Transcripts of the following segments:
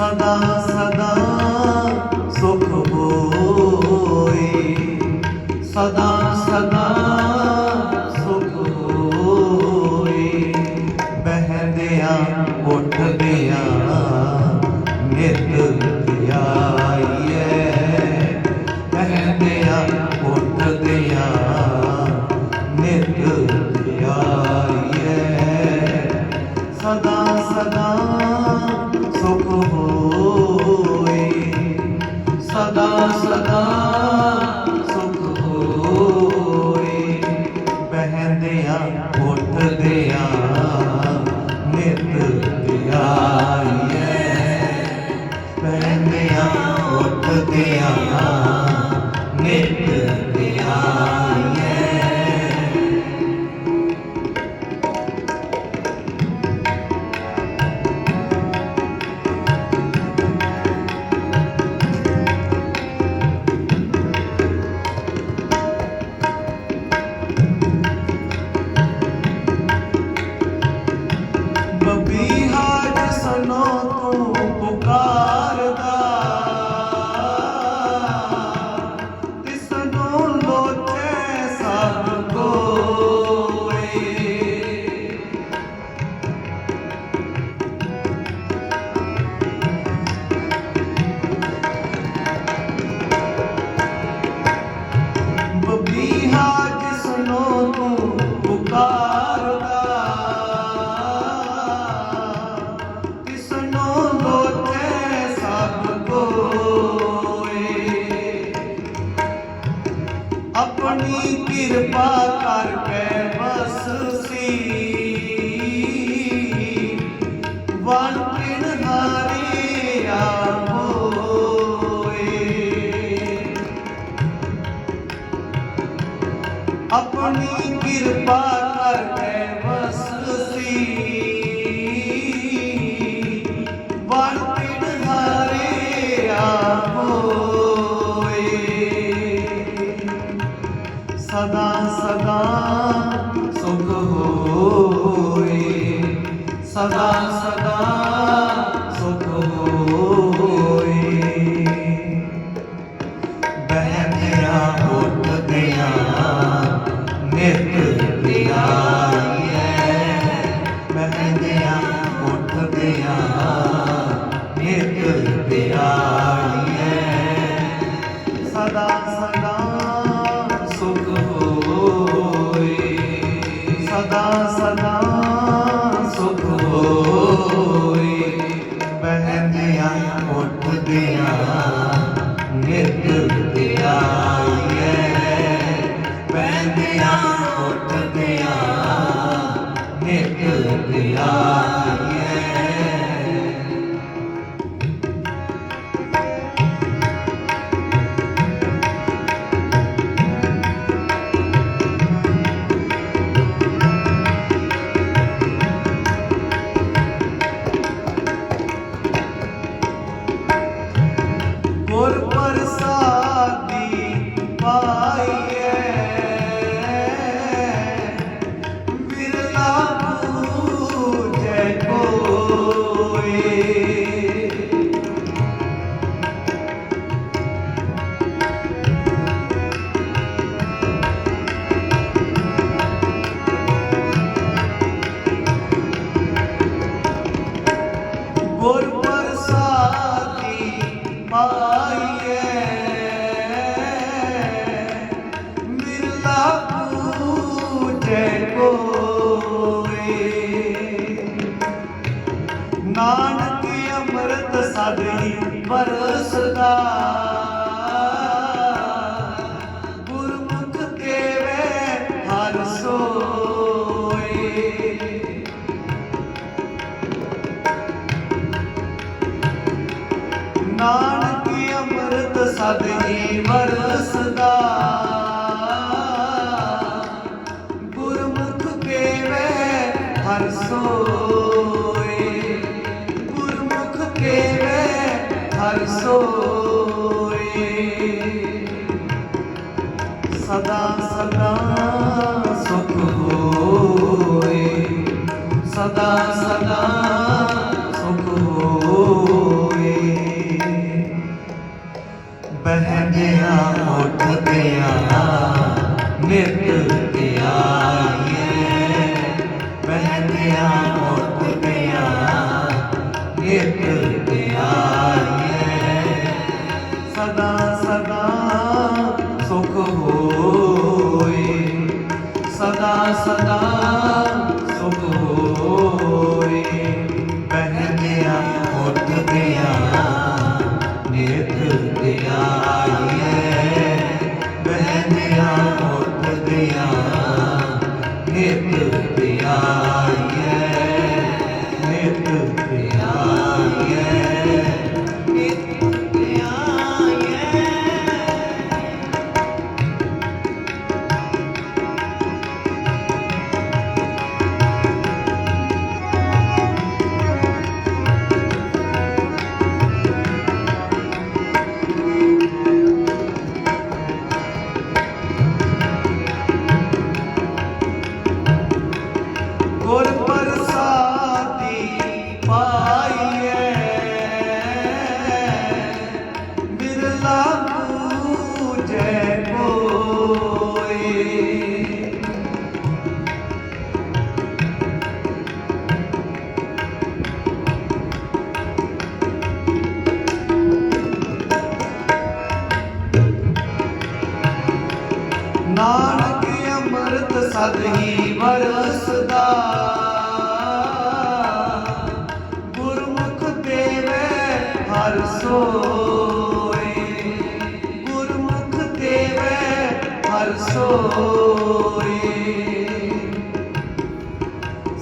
ਸਦਾ ਸਦਾ ਸੁਖ ਹੋਏ। ਸਦਾ ਸਦਾ ਸੁਖ ਹੋਏ। ਬਹਿੰਦਿਆਂ, ਉੱਠਦਿਆਂ ਨਿਤ ਧਿਆਈਐ। ਬਹਿੰਦਿਆਂ, ਉੱਠਦਿਆਂ ਨਿਤ ਧਿਆਈਐ। ਸਦਾ ਸਦਾ ਸੁਖ ਹੋਏ। ਸਦਾ ਸਦਾ ਸੁਖ ਹੋਏ। ਬਹਿੰਦਿਆਂ ਉੱਠਦਿਆਂ ਆਪਣੀ ਕਿਰਪਾ ਕਰਕੇ ਬਸ ਸੀ ਵਨ ਪਿਣ ਆਪਣੀ ਕਿਰਪਾ ਸਦਾ ਸਦਾ ਸੁਖ ਹੋਏ ਬਹਿੰਦਿਆਂ ਉੱਠਦਿਆਂ ਨਿਤ ਧਿਆਈਐ ਬਹਿੰਦਿਆਂ ਨਿਤ ਨਾਨਕ ਅੰਮ੍ਰਿਤ ਸਦਈ ਵਰਸਦਾ। ਗੁਰਮੁਖ ਦੇਵੇ ਹਰ ਸੋਏ। ਨਾਨਕ ਅੰਮ੍ਰਿਤ ਸਦਈ ਵਰਸਦਾ। ਗੁਰਮੁਖ ਕੇਵੇ ਹਰ ਸਦਾ ਸਦਾ ਸੁਖ ਸਦਾ ਸਦਾ ਸੁਖ ਬਹਿ ਗਿਆ ਉੱਠ ਗਿਆ ਗਿਆ ਮੁੱਕ ਗਿਆ ਇੱਕ ਪਿਆਰ ਹੈ ਸਦਾ ਸਦਾ ਸੁਖ ਹੋਏ। ਸਦਾ ਸਦਾ ਸੁਖ ਹੋਏ। ਬਹਿ ਗਿਆ ਮੁੱਕ ਗਿਆ ਇੱਕ ਪਿਆਰ ਹੈ ਬਹਿ ਗਿਆ ਮੁੱਕ ਗਿਆ ਇੱਕ ਪਿਆਰ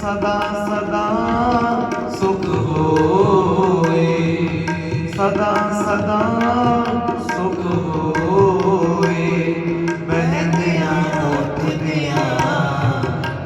ਸਦਾ ਸਦਾ ਸੁਖ ਹੋਏ। ਸਦਾ ਸਦਾ